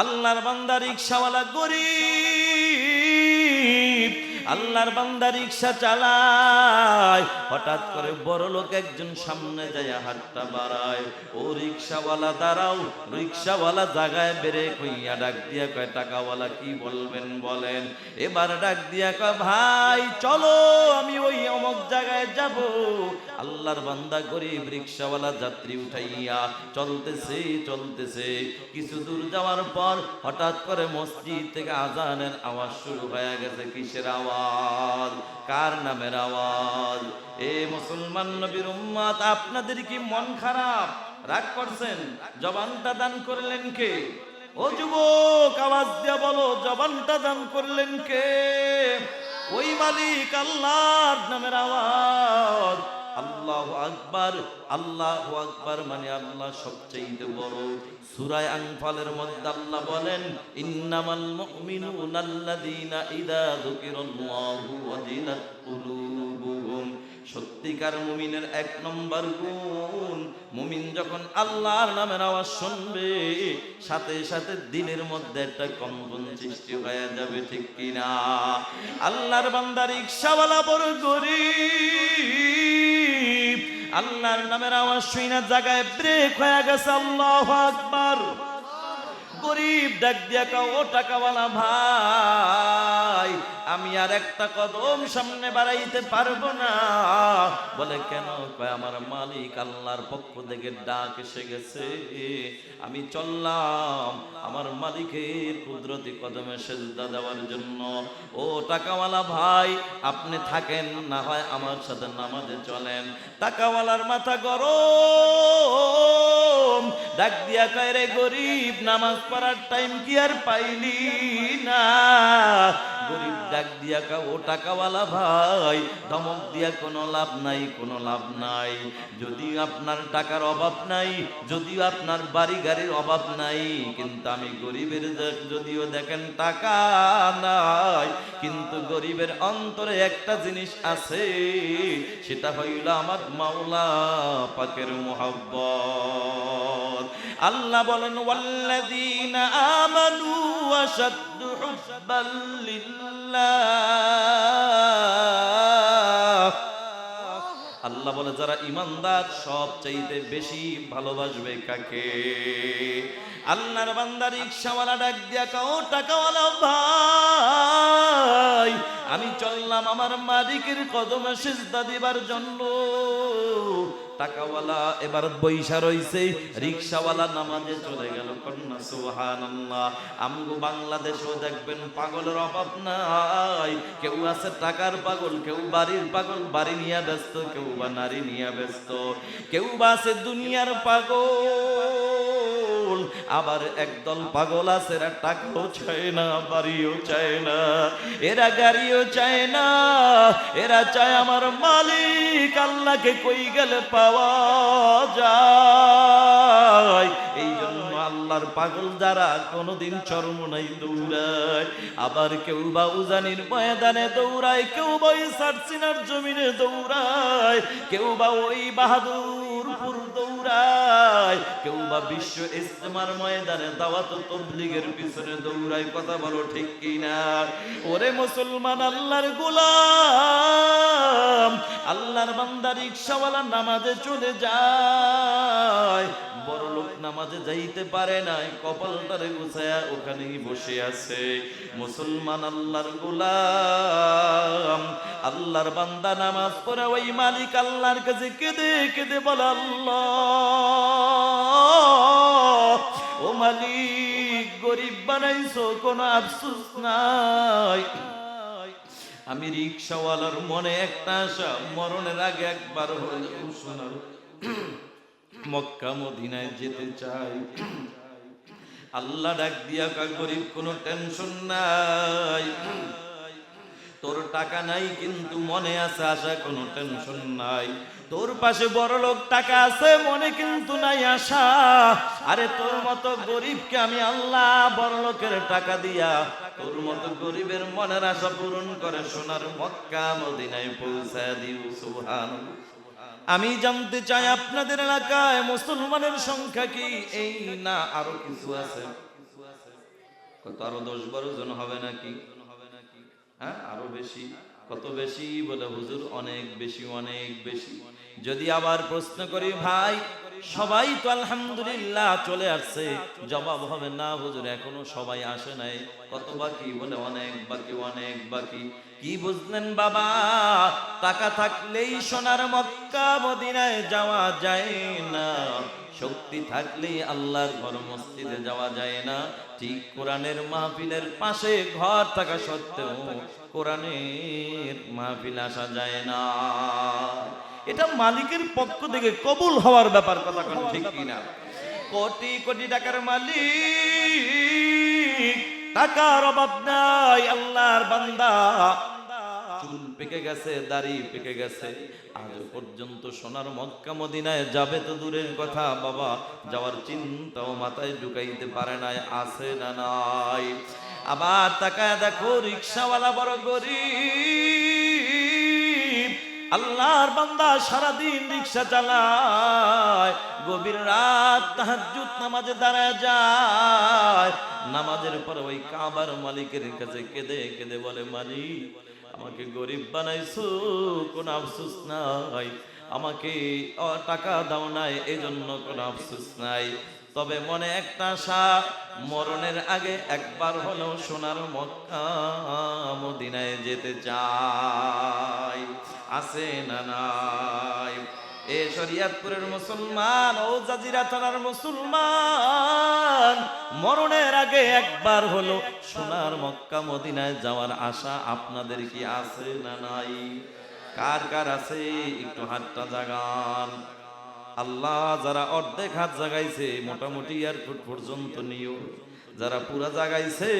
আল্লাহর বান্দা রিক্সাওয়ালা গরিব। আল্লাহর বান্দা রিক্সা চালায়, হঠাৎ করে বড় লোক একজন সামনে যায় হাতটা বাড়ায়। ও রিক্সাওয়ালা দাঁড়াও রিক্সাওয়ালা জায়গায় বেড়ে কইয়া ডাক দিয়া কয়, টাকাওয়ালা, কি বলবেন বলেন? এবার ডাক দিয়া কয়, ভাই, চলো, আমি ওই অমক জায়গায় যাব। আল্লাহর বান্দা গরিব রিক্সাওয়ালা যাত্রী উঠাইয়া, চলতেছে চলতেছে। কিছু দূর যাওয়ার পর হঠাৎ করে মসজিদ থেকে আজানের আওয়াজ শুরু হয়ে গেছে, কিসের আওয়াজ? কার নামের আওয়াজ? এ মুসলমান নবীর উম্মাদ আপনাদের কি মন খারাপ? রাগ করছেন? জবানটা দান করলেন কে? ও যুবক, আওয়াজ দিয়া বলো, জবানটা দান করলেন কে? ওই মালিক আল্লাহর নামের আওয়াজ। আল্লাহ আকবার আল্লাহ আকবার মানে আল্লাহ সবচেয়ে বড়। সুরায় আংফালের মধ্যে আল্লাহ বলেন, ইন্নামাল মুমিনুনাল্লাযীনা ইযা যুকিরাল্লাহু ওয়াজিলাত কুলুবুহুম সত্যিকার মুমিনের এক নম্বর গুণ। মুমিন যখন আল্লাহর নামের আওয়াজ শুনবে, সাথে সাথে দিনের মধ্যে একটা কম্পন সৃষ্টি হয়ে যাবে, ঠিক কিনা? আল্লাহর বান্দা রিক্সাওয়ালা বড় গরিব। আল্লাহর নামের আওয়াজ শুই না, জায়গায় ব্রেক হয়ে গেছে, আল্লাহ আকবার। গরিব ডাক দিয়া ও টাকাওয়ালা ভাই আমি আর একটা কদম সামনে বাড়াইতে পারব না। বলে, কেন? আমার মালিক আল্লাহর পক্ষ থেকে ডাক এসে গেছে। আমি চললাম আমার মালিকের কুদরতি কদমে সেজদা দেওয়ার জন্য। ও টাকাওয়ালা ভাই, আপনি থাকেন, না হয় আমার সাথে নামাজে চলেন। টাকাওয়ালার মাথা গরম। ডাক দিয়া কয়, রে গরিব, নামাজ পড়ার টাইম কি আর পাইলি না? গরিব ডাক দিয়া কা, ও টাকাওয়ালা ভাই, ধমক দিয়া কোনো লাভ নাই, কোনো লাভ নাই। যদি আপনার টাকার অভাব নাই, যদিও আপনার বাড়ি গাড়ির অভাব নাই, কিন্তু আমি গরিবের যদিও দেখেন টাকা নাই, কিন্তু গরিবের অন্তরে একটা জিনিস আছে, সেটা হইল আমার মাওলা পাকের মোহাব্বত। আল্লাহ বলেন, ওয়াল্লাযীনা আমানু হুব্বাল লিল্লাহ আল্লাহ বলে, যারা ইমানদার সব চাইতে বেশি ভালোবাসবে কাকে? আল্লাহর বান্দা রিক্সাওয়ালা ডাক দিয়া কাও, টাকাওয়ালা ভাই, আমি চললাম আমার মালিকের কদমে সিজদা দিবার জন্য। টাকাওয়ালা এবার বৈশা রয়েছে রিক্সাওয়ালা নামাজে চলে গেল। কন্যা, সুবহানাল্লাহ। আমগো বাংলাদেশেও দেখবেন পাগলের অভাব নাই। কেউ আছে টাকার পাগল, কেউ বাড়ির পাগল, বাড়ি নিয়ে ব্যস্ত, কেউ বা নারী নিয়ে ব্যস্ত। কেউ বা আছে দুনিয়ার পাগল। আবার একদল পাগল আছে, এরা টাকাও চায় না, বাড়িও চায় না, এরা গাড়িও চায় না, এরা চায় আমার মালিক, আল্লাহকে কই গেলে পাওয়া যায়? এই জন্য আল্লাহর পাগল যারা কোনোদিন চরমনাই দৌড়ায়। আবার কেউ বা উজানির ময়দানে দৌড়ায়, কেউ বা ওই সারসিনার জমিনে দৌড়ায়, কেউ বা ওই বাহাদুরপুর দৌড়ায়, কেউ বা বিশ্ব ইস্তেমার ময়দানে দাওয়াত তবলিগের পিছনে দৌড়ায়, কথা বলো ঠিক কিনা? ওরে মুসলমান আল্লাহর গোলাম, আল্লাহর বান্দা রিক্সাওয়ালা নামাজে চলে যায়। বড় লোক নামাজে যাইতে পারে নাই, কপালটারে গুছায়া ওখানেই বসে আছে। মুসলমান আল্লাহর গোলাম, আল্লাহর বান্দা নামাজ পড়ে ওই মালিক আল্লাহর কাছে কেঁদে কেঁদে বলে, আল্লাহ, ও মালিক, গরিব বানাইছো, কোনো আফসোস নাই। আমি রিক্সাওয়ালার মনে একটা আশা, মরণের আগে একবার হলেও শোনার। মক্কা মদিনায় যেতে চাই। আল্লাহ ডাক দিয়া কা গরিব, কোনো টেনশন নাই। তোর টাকা নাই, কিন্তু মনে আছে আশা, কোনো টেনশন নাই। তোর পাশে বড় লোক টাকা আছে, মনে কিন্তু নাই আশা। আরে, তোর মতো গরিবকে আমি আল্লাহ বড় লোকের টাকা দিয়া, তোর মতো গরিবের মনের আশা পূরণ করে সোনার মক্কা মদিনায় পৌঁছায় দিও সুবহান আমি জানতে চাই, আপনাদের এলাকায় মুসলমানের সংখ্যা কি? এই না, আরও কিছু আছে। কত, আরও দশ বারো জন হবে নাকি? হ্যাঁ আরও বেশি। কত বেশি বলে হুজুর? অনেক বেশি অনেক বেশি। যদি আবার প্রশ্ন করি, ভাই সবাই তো আলহামদুলিল্লাহ চলে আসছে। জবাব হবে, না হুজুর, এখনও সবাই আসে নাই। কত বাকি বলে, অনেক বাকি অনেক বাকি। কি বুঝলেন বাবা? টাকা থাকলেই সোনার মক্কা, মদিনায় যাওয়া যায় না। শক্তি থাকলেই আল্লাহর ঘর মসজিদে যাওয়া যায় না। ঠিক কোরআনের মাহফিলের পাশে ঘর থাকা সত্ত্বেও কোরআনের মাহফিল আসা যায় না। এটা মালিকের পক্ষ থেকে কবুল হওয়ার ব্যাপার কথা কোন ঠিক কিনা? কোটি কোটি টাকার মালিক টাকার অভাব নাই আল্লাহর বান্দা। চুল পেকে গেছে দাড়ি পেকে গেছে আজ পর্যন্ত সোনার মক্কা মদিনায় যাবে তো দূরের কথা বাবা যাওয়ার চিন্তাও মাথায় ঢুকাইতে পারে নাই আছে না নাই। আবার তাকায় দেখো রিক্সাওয়ালা বড় গরিব। আল্লাহর বান্দা সারাদিন রিক্সা চালায়, গভীর রাত তাহাজ্জুদ নামাজে দাঁড়ায় যায়। নামাজের পর ওই কাবার মালিকের কাছে কেঁদে কেঁদে বলে মালিক আমাকে গরিব বানাইছো, কোন আফসোস নাই। আমাকে টাকা দাও নাই, এজন্য কোনো আফসোস নাই। তবে মনে একটা আশা, মরণের আগে একবার হলেও সোনার মক্কা মদিনায় যেতে চাই। আছে না নাই? এ শরিয়াতপুরের মুসলমান, ও জাজিরা থানার মুসলমান, মরণের আগে একবার হলো সোনার মক্কা মদিনায় যাওয়ার আশা আপনাদের কি আছে না নাই? কার কার আছে? একটু হাতটা জাগান। আল্লাহ যারা অর্ধেক হাত জাগাইছে, মোটামুটি এয়ারপোর্ট পর্যন্ত নিও। যারা পুরা জাগাইছে,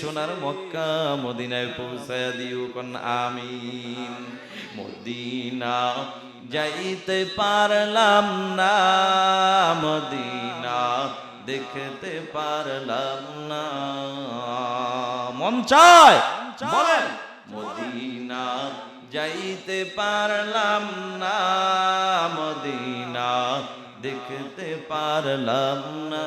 সোনার মক্কা মদিনায় পৌঁছায় দিও কোন আমিন। মদিনা যাইতে পারলাম না, মদিনা দেখতে পারলাম না। মন চায় মদিনা যাইতে পারলাম না, মদিনা দেখতে পারলাম না।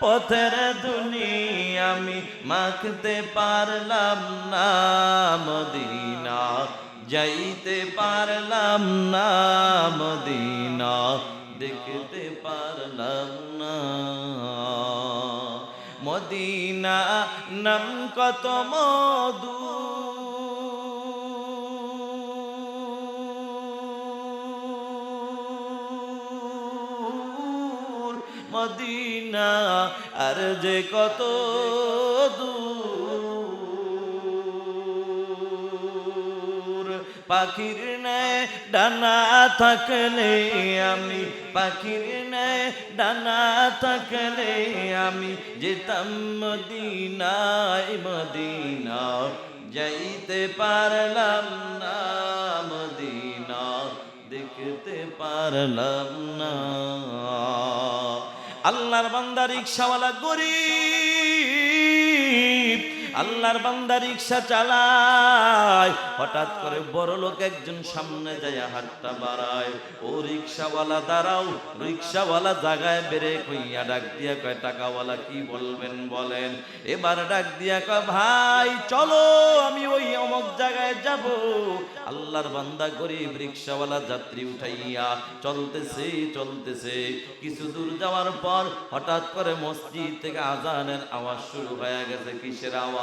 পথের ধুনি আমি মাখতে পারলাম না, মদিনা। যাইতে পারলাম না, মদিনা। দেখতে পারলাম না। মদিনা নাম কত মধু। মদিনা আর যে কত দূর। পাখির নেয় ডানা থাকলে আমি, পাখির নেয় ডানা থাকলে আমি যেতাম মদিনায় মদিনা যাইতে পারলাম না মদিনা দেখতে পারলাম না। আল্লাহর বান্দা রিক্সাওয়ালা গরিব। আল্লাহর বান্দা রিক্সা চালায়। হঠাৎ করে বড় লোক একজন সামনে যায় হাতটা বাড়ায়। ও রিক্সাওয়ালা, দাঁড়াও। রিক্সাওয়ালা জায়গায় বেড়ে কইয়া ডাক দিয়া কয়, টাকাওয়ালা, কি বলবেন বলেন? এবার ডাক দিয়া কয়, ভাই, চলো, আমি ওই অমক জায়গায় যাব। আল্লাহর বান্দা গরিব রিক্সাওয়ালা যাত্রী উঠাইয়া, চলতেছে চলতেছে। কিছু দূর যাওয়ার পর হঠাৎ করে মসজিদ থেকে আজানের আওয়াজ শুরু হয়ে গেছে, কিসের আওয়াজ?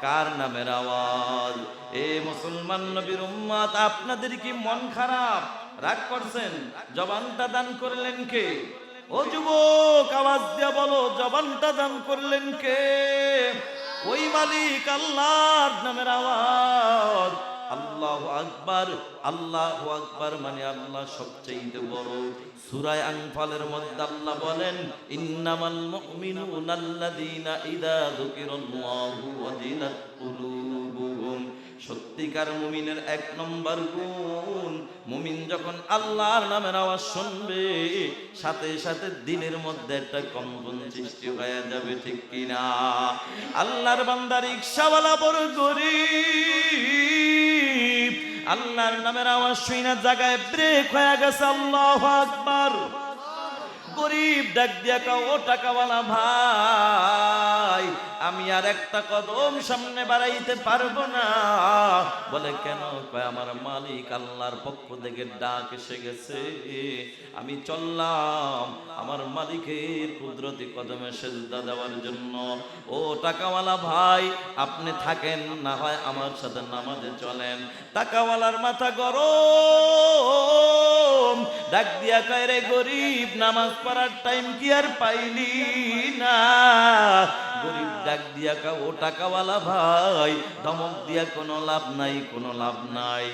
কার নামের আওয়াজ? এ মুসলমান নবীর উম্মাদ আপনাদের কি মন খারাপ? রাগ করছেন? জবানটা দান করলেন কে? ও যুবক, আওয়াজ দিয়া বলো, জবানটা দান করলেন কে? ওই মালিক আল্লাহর নামের আওয়াজ। আল্লাহ আকবার আল্লাহ আকবার মানে আল্লাহ সবচেয়ে বড়। সুরায় আংফালের মধ্যে আল্লাহ বলেন, ইন্নামাল মুমিনুনাল্লাযীনা ইযা যুকিরাল্লাহু ওয়াজিলাত কুলুবুহুম সত্যিকার মুমিনের এক নম্বর গুণ। মুমিন যখন আল্লাহর নামের আওয়াজ শুনবে, সাথে সাথে দিনের মধ্যে একটা কম্পন সৃষ্টি হয়ে যাবে, ঠিক কিনা? আল্লাহর বান্দা রিক্সাওয়ালা বড় গরিব। আল্লাহর নামের আওয়াজ শুই না, জায়গায় ব্রেক হয়ে গেছে, আল্লাহ আকবার। গরিব ডাক দিয়া ও টাকাওয়ালা ভাই আমি আর একটা কদম সামনে বাড়াইতে পারব না। বলে, কেন? আমার মালিক আল্লাহর পক্ষ থেকে ডাক এসে গেছে। আমি চললাম আমার মালিকের কুদরতি কদমে সেজদা দেওয়ার জন্য। ও টাকাওয়ালা ভাই, আপনি থাকেন, না হয় আমার সাথে নামাজে চলেন। টাকাওয়ালার মাথা গরম। ডাক দিয়া কয়, রে গরিব, নামাজ পড়ার টাইম কি আর পাইলি না? গরিব ডাক দিয়া কা, ও টাকাওয়ালা ভাই, ধমক দিয়া কোনো লাভ নাই, কোনো লাভ নাই।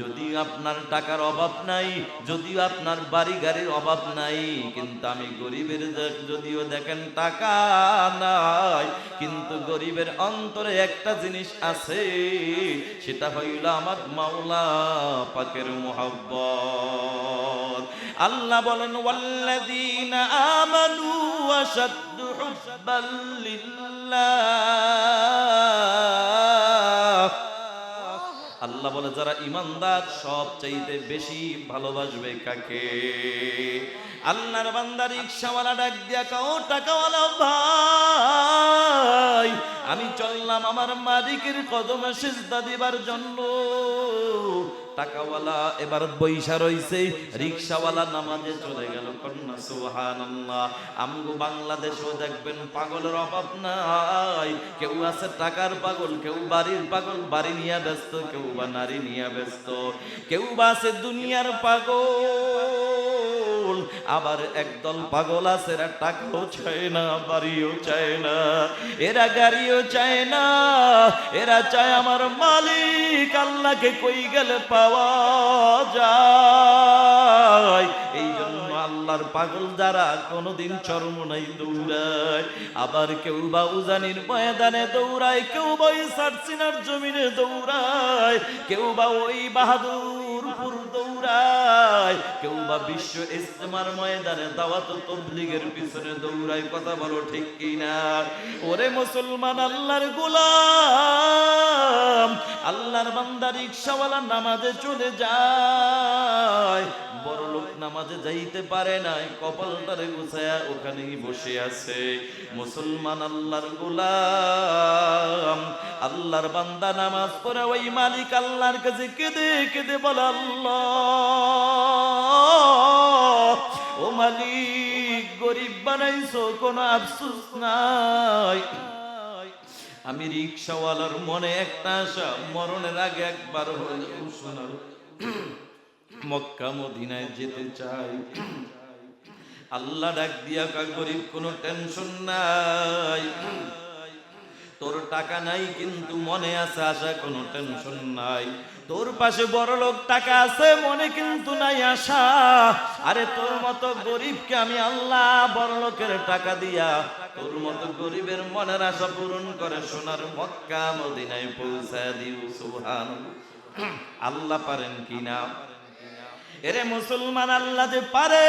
যদি আপনার টাকার অভাব নাই যদিও আপনার বাড়ি গাড়ির অভাব নাই, কিন্তু আমি গরিবের যদিও দেখেন টাকা নাই, কিন্তু গরিবের অন্তরে একটা জিনিস আছে, সেটা হইল আমার মাওলা পাকের মোহাব্বত। আল্লাহ বলেন, ওয়াল্লাযীনা আমানু আশাদ্দু আল্লাহ বলে, যারা ইমানদার সব চাইতে বেশি ভালোবাসবে কাকে? আল্লাহর বান্দা রিক্সাওয়ালা ডাক দিয়া কাও, টাকাওয়ালা ভাই, আমি চললাম আমার মালিকের কদমে সিজদা দিবার জন্য। টাকাওয়ালা এবার বৈশা রইছে রিক্সাওয়ালা নামাজে চলে গেল। কন্যা, সুবহানাল্লাহ। আমগো বাংলাদেশেও দেখবেন পাগলের অভাব নাই। কেউ আছে টাকার পাগল, কেউ বাড়ির পাগল, বাড়ি নিয়ে ব্যস্ত, কেউ বা নারী নিয়ে ব্যস্ত। কেউ বা আছে দুনিয়ার পাগল। আবার একদল পাগল আছে, এরা টাকাও চায় না, বাড়িও চায় না, এরা গাড়িও চায় না, এরা চায় আমার মালিক, আল্লাহকে কই গেলে পাওয়া যায়? এই জন্য আল্লাহর পাগল যারা কোনোদিন চরম নাই দৌড়ায়। আবার কেউ বা উজানির ময়দানে দৌড়ায়, কেউ বা ওই সারসিনার জমিনে দৌড়ায়, কেউ বা ওই বাহাদুরপুর তবলিগের পিছনে দৌড়ায় কথা বলো ঠিক কিনা? ওরে মুসলমান, আল্লাহর গোলাম, আল্লাহর বান্দা রিক্সাওয়ালা নামাজে চলে যায়। বড় লোক নামাজে যাইতে পারে নাই কপালটারে গুছায়া ওখানেই বসে আছে। মুসলমান আল্লাহর গোলাম, আল্লাহর বান্দা নামাজ পড়ে ওই মালিক আল্লাহর কাছে কেঁদে কেঁদে বলে, আল্লাহ, ও মালিক, গরিব বানাইছো, কোনো আফসোস নাই। আমি রিক্সাওয়ালার মনে একটা আশা, মরণের আগে একবার হলেও শোনার। মক্কা মদিনায় যেতে চাই। আল্লাহ ডাক দিয়া কা গরিব, কোনো টেনশন নাই। তোর টাকা নাই, কিন্তু মনে আছে আশা, কোনো টেনশন নাই। তোর পাশে বড় লোক টাকা আছে, মনে কিন্তু নাই আশা। আরে, তোর মতো গরিবকে আমি আল্লাহ বড় লোকের টাকা দিয়া, তোর মতো গরিবের মনের আশা পূরণ করে সোনার মক্কা মদিনায় পৌঁছায় দিও সুবহান আল্লাহ পারেন কিনা এরে মুসলমান আল্লাহ যে পারেন,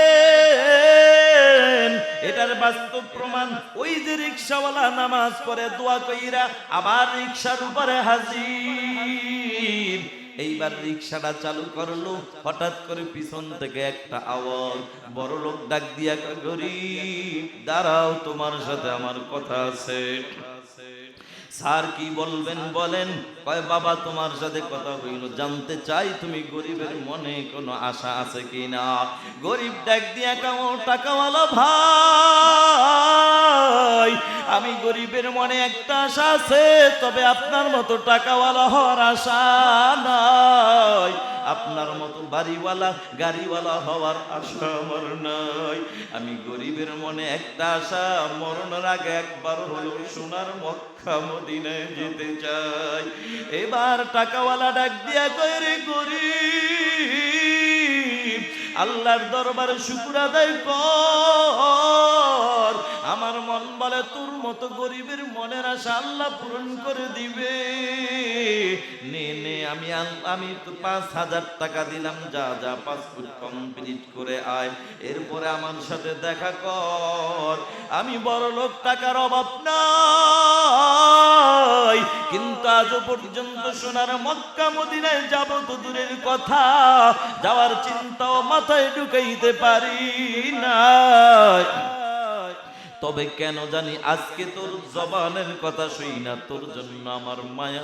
এটার বাস্তব প্রমাণ ওই যে রিক্সাওয়ালা নামাজ পড়ে, দোয়া কইরা আবার রিক্সার উপরে হাজির। এইবার রিক্সাটা চালু করল, হঠাৎ করে পিছন থেকে একটা আওয়াজ, বড় লোক ডাক দিয়া, গরিব, দাঁড়াও, তোমার সাথে আমার কথা আছে। স্যার কি বলবেন বলেন? কয়, বাবা, তোমার সাথে কথা হইল। জানতে চাই তুমি গরিবের মনে কোনো আশা আছে কি না গরিব ডাক দিয়া কেমন টাকাওয়ালা ভাই, আমি গরিবের মনে একটা আশা আছে, তবে আপনার মতো টাকাওয়ালা হওয়ার আশা নাই। আপনার মতো বাড়িওয়ালা, গাড়িওয়ালা হওয়ার আশা আমার নাই। আমি গরিবের মনে একটা আশা, মরণের আগে একবার হলো সোনার মক্কা মদিনায় যেতে চাই। এবার টাকাওয়ালা ডাক দিয়া কয়, রে গরিব, আল্লাহর দরবারে শুকুর আদায় কর। আমার মন বলে তোর মতো গরিবের মনের আশা আল্লাহ পূরণ করে দিবে। আমি আমি তো পাঁচ হাজার টাকা দিলাম, যা যা পাসপোর্ট কমপ্লিট করে আয়। এরপরে আমার সাথে দেখা কর। আমি বড় লোক, টাকার অভাব নাই। কিন্তু আজও পর্যন্ত সোনার মক্কা মদিনায় যাব তো দূরের কথা। যাওয়ার চিন্তাও মাথায় ঢুকাইতে পারি না তবে কেন জানি আজকে তোর জবানের কথা শুই না, তোর জন্য আমার মায়া